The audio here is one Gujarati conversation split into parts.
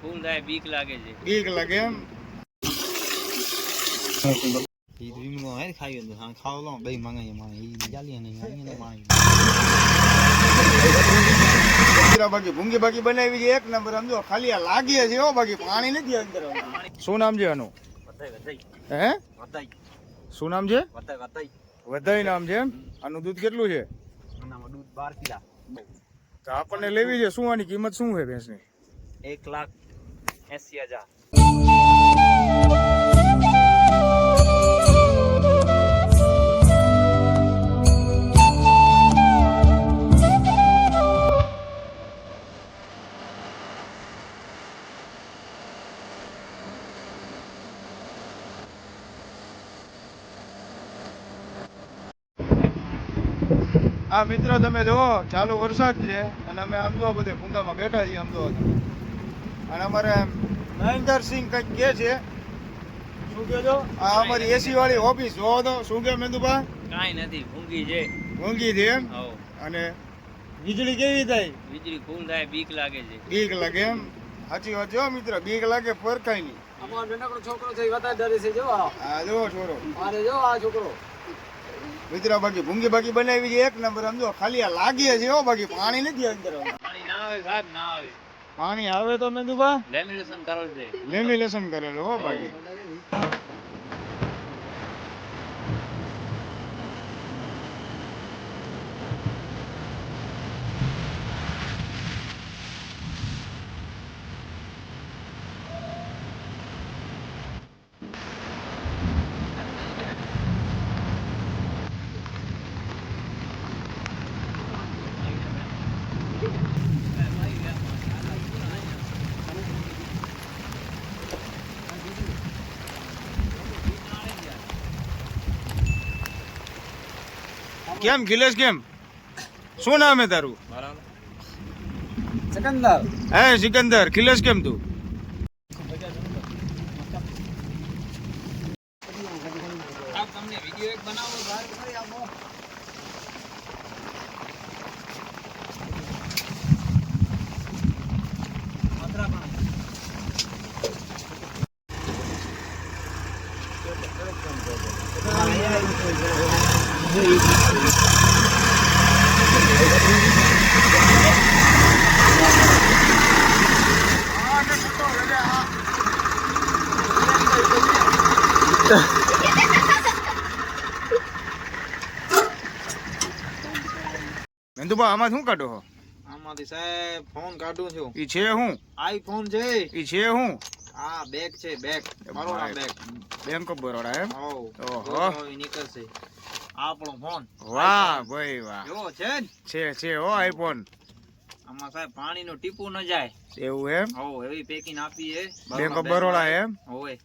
ફૂલ થાય બીક લાગે છે. બીક લાગે એમ. ઈ હે હા ખાવ લો બે મંગાઈ માં ઈ જાલી ને આઈને માં હીરા બાકી ભૂંગી બાકી બનાવી છે એક નંબર સમજો ખાલી આ લાગીએ છે હો બાકી પાણી નથી અંદર શું નામ છે આનું? વધાઈ વધાઈ. હે? વધાઈ. શું નામ છે? વધાઈ વધાઈ. વધાઈ નામ છે આનું દૂધ કેટલું છે? આનામાં દૂધ બાર કિલા. તો આપણને લેવી છે શું આની કિંમત શું છે ભેંસની? એક લાખ એસી હજાર. આ મિત્રો તમે જુઓ, ચાલુ વરસાદ છે અને અમે અમદાવાદ બધે ભૂંગામાં બેઠા છીએ અમદાવાદ અને અમારે મહેન્દ્રસિંહ કંઈક કે છે. શું કે છો? આ અમારી એસી વાળી ઓફિસ જોવો તો શું કે મેંદુભા? કાંઈ નથી ભૂંગી છે. ભૂંગી છે એમ? અને વીજળી કેવી થાય? વીજળી ફૂલ થાય બીક લાગે છે. બીક લાગે એમ? સાચી વાત જો મિત્ર બીક લાગે પરખાય નહીં. અમારો નાનકડો છોકરો છે વધારે ડરે છે જો આ આ જુઓ મારે જો આ છોકરો. મિત્ર બાકી ભૂંગી બાકી બનાવી છે એક નંબર સમજો ખાલી આ લાગીએ છે હો બાકી પાણી નથી અંદર. પાણી ના આવે સાહેબ ના આવે. પાણી આવે તો મેં દુભા લેમિનેશન કરેલું છે. લેમિનેશન કરેલું હો બાકી કેમ? ખિલેશ કેમ? શું નામ હે તારું? સિકંદર. હે સિકંદર ખિલેશ કેમ તું? તમને વિડિયો એક બનાવો આમાં શું કાઢો છો? આમાંથી સાહેબ ફોન કાઢું છું. ઈ છે હું. આઈફોન છે. ઈ છે હું. આ બેગ છે bag Baroda bag bank of Baroda એમ? હો ઓહો. નીકળશે. આપણો ફોન વાહ ભાઈ વાહ. જો છે છે છે હો આઈફોન આમાં સાહેબ પાણીનું ટીપું ન જાય. એવું એમ? હો એવી પેકિંગ આપી છે. બેંક ઓફ બરોડા એમ? હોય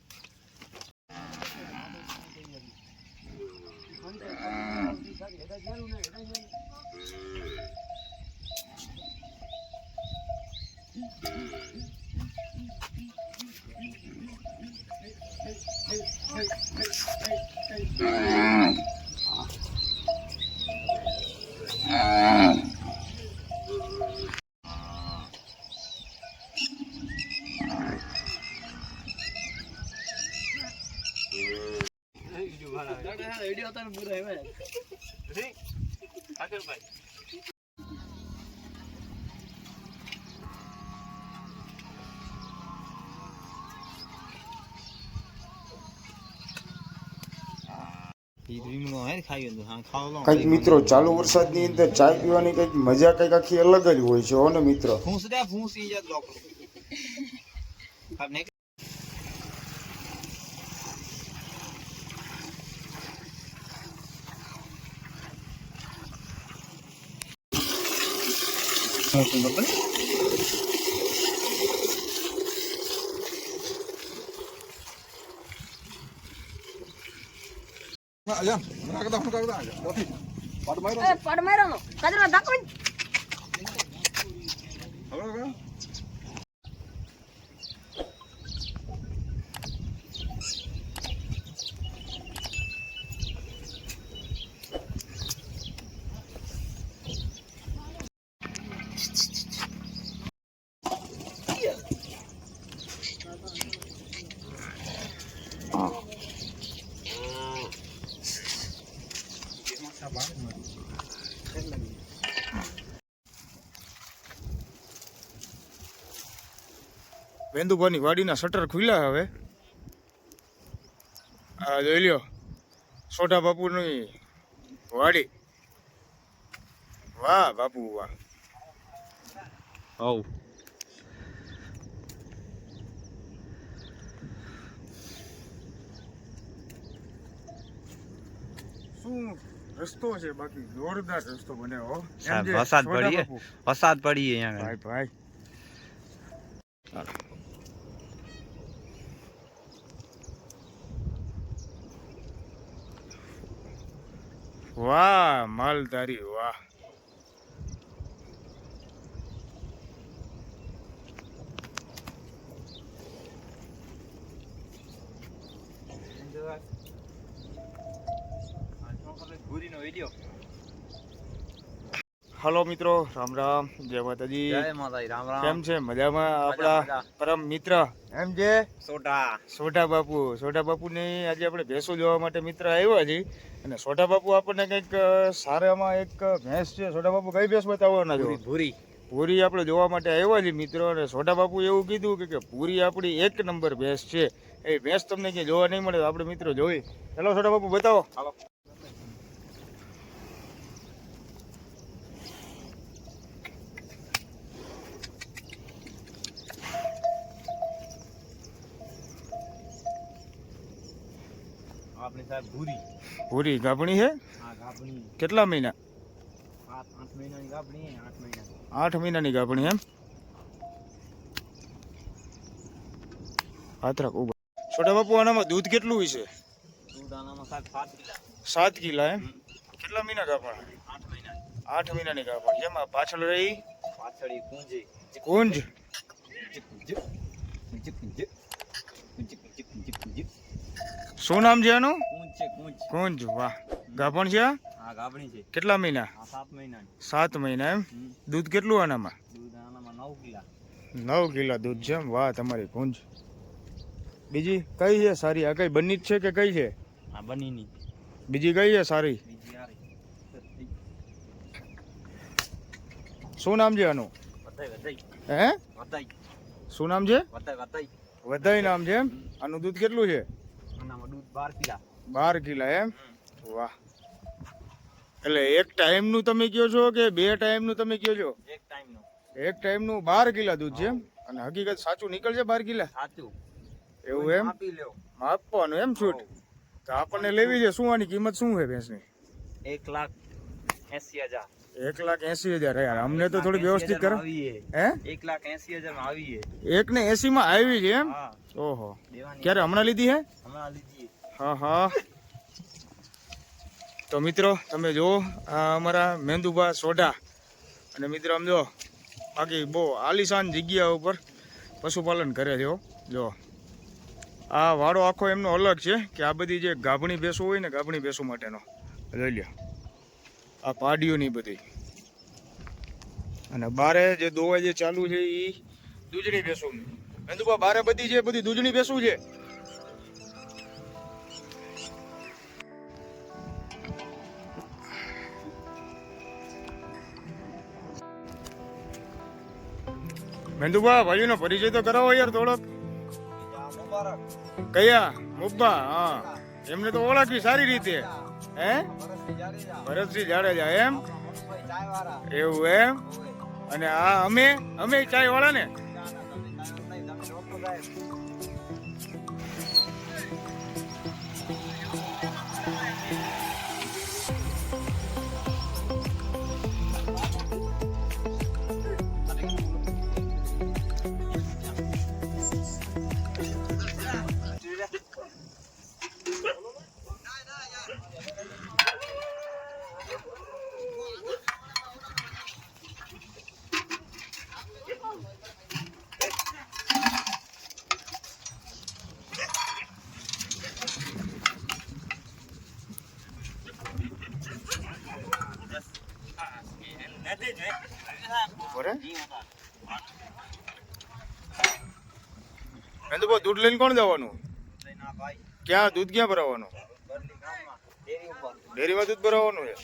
ઈ રીંગણો હે ખાઈ ગયો હા ખાવ લો કંઈક મિત્રો ચાલુ વરસાદની અંદર ચાય પીવાની કંઈક મજા કંઈક આખી અલગ જ હોય છે હો ને મિત્રો. ફૂંસ દે ફૂંસ ઈ જ લોકો આપને એ પડ મારો કચરો ધક્કો વેંદુભાની વાડીના શટર ખુલ્યા હવે. આ જોઈ લ્યો સોઢા બાપુની વાડી. વાહ બાપુ વાહ. હવ શું રસ્તો છે બાકી? જોરદાર રસ્તો જે વરસાદ પડી. વરસાદ પડી અહીંયા ભાઈ ભાઈ. વાહ માલધારી વાહ. હલો મિત્રો રામ રામ જય માતાજી. જય માતાજી રામ રામ. કેમ છે? મજામાં આપણા પરમ મિત્ર? એમ જે સોટા સોઢા બાપુ. સોઢા બાપુની આજે આપણે ભેંસો જોવા માટે મિત્ર આવ્યા છીએ. અને સોઢા બાપુ આપણને કંઈક સારામાં એક ભેંસ છે. સોઢા બાપુ કઈ ભેંસ બતાવવાના છો? ભૂરી પૂરી આપણે જોવા માટે આવ્યા છીએ મિત્રો. અને સોઢા બાપુ એવું કીધું કે કે પૂરી આપણી એક નંબર ભેંસ છે. એ ભેંસ તમને ક્યાંય જોવા નહીં મળે તો આપણે મિત્રો જોઈ. ચલો સોઢા બાપુ બતાવો. સાહેબ ભૂરી પૂરી ગાભણી છે કેટલા મહિના આઠ મહિનાની ગાભણી એમ હાથ રાખ ઊભા છોટા બાપુ આનામાં દૂધ કેટલું હોય છે સાત કિલા એમ કેટલા મહિના ગાભણ આઠ મહિનાની ગાભણ જેમાં પાછળ રહી પાછળ કુંજી કુંજ શું નામ છે કુંજ છે કુંજ કુંજ વાહ. ગાભણ છે? આ? ગાભણી છે. કેટલા મહિના? સાત મહિના એમ? દૂધ કેટલું આનામાં? દૂધ આનામાં નવ કિલા. નવ કિલો દૂધ છે એમ? વાહ તમારી કુંજ. બીજી કઈ છે સારી? આ કઈ બની જ છે કે કઈ છે? આ બનીની બીજી કઈ છે સારી? શું નામ છે આનું? હે? શું નામ છે? વધાઈ નામ છે એમ? આનું દૂધ કેટલું છે? આનામાં દૂધ બાર કિલા. બાર કિલા એમ? વાહ. એટલે એક ટાઈમનું તમે કયો છો કે બે ટાઈમનું તમે કયો છો? એક ટાઈમનો. એક ટાઈમનું બાર કિલા દૂધ છે એમ? અને હકીકત સાચું નીકળશે બાર કિલા? સાચું. એવું એમ? માપવાનું આપવાનું એમ છૂટ? તો આપણને લેવી છે. શું આની કિંમત શું છે ભેંસની? એક લાખ એસી હજાર. એક લાખ એસી હજાર. યાર અમને તો થોડી વ્યવસ્થિત કરો. હે? એક લાખ એસી હજારમાં આવીએ. એક ને એસી માં આવી છે એમ? ઓહો. ક્યારે? હમણાં લીધી હે? હમણાં લીધી. હા હા. તો મિત્રો, તમે જુઓ, આ અમારા મેંદુભા સોઢા. અને મિત્રો, આમ જો, બાકી બહુ આલિશાન જગ્યા ઉપર પશુપાલન કરે છે. જો. આ વાડો આખો એમનો અલગ છે કે આ બધી જે ગાભણી ભેંસો હોય ને, ગાભણી ભેંસો માટેનો. લઈ લ્યો. આ પાડીઓની બધી. અને બારે જે દોવા જે ચાલુ છે એ દૂધણી ભેંસો મેંદુભા બારે બધી છે બધી દૂધણી ભેંસું છે. મેંદુભા ભાઈનો પરિચય તો કરાવો યાર થોડોક. કયા? મુબ્બા? હા. એમને તો ઓળખવી સારી રીતે. હે? ભરતસિંહ જાડેજા, એમ? એવું એમ? અને આ અમે? અમે ચાય વાળા ને મેંદુભા દૂધ લઈને કોણ જવાનું? ક્યાં દૂધ ક્યાં ભરાવાનું? ડેરીમાં દૂધ ભરાવાનું છે?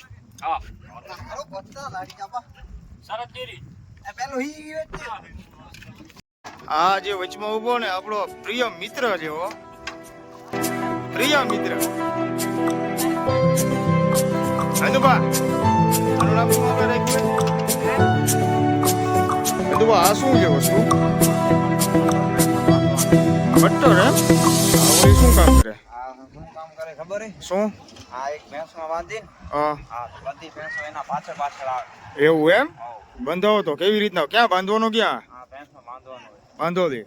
આ જે વચમાં ઊભો ને, આપણો પ્રિય મિત્ર હો. પ્રિય મિત્ર. રાખ્યું અંદુબા આ શું છે વસ્તુ? બટ્ટર રે. આ શું કામ કરે? ખબર શું? આ એક ભેંસમાં બાંધી હા. એના પાછળ પાછળ આવે એવું એમ. બંધાવો તો. કેવી રીતના? ક્યાં બાંધવાનો ક્યાં? આ ભેંસમાં બાંધો દે.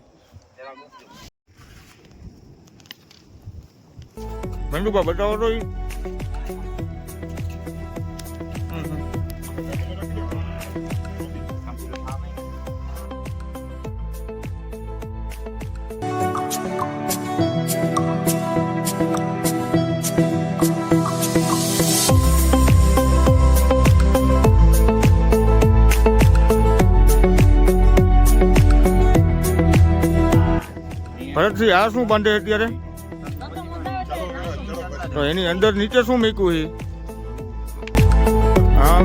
મંડુબા બતાવો તો ભરતસિંહ આ શું બાંધે અત્યારે? તો એની અંદર નીચે શું મૂક્યું છે? હા.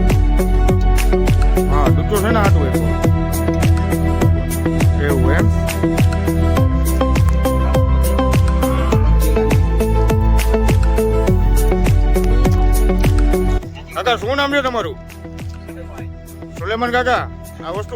હા દૂચો છે ને આટલું એવું એમ? કાકા, શું નામ છે તમારું? સુલેમાન કાકા, આ વસ્તુ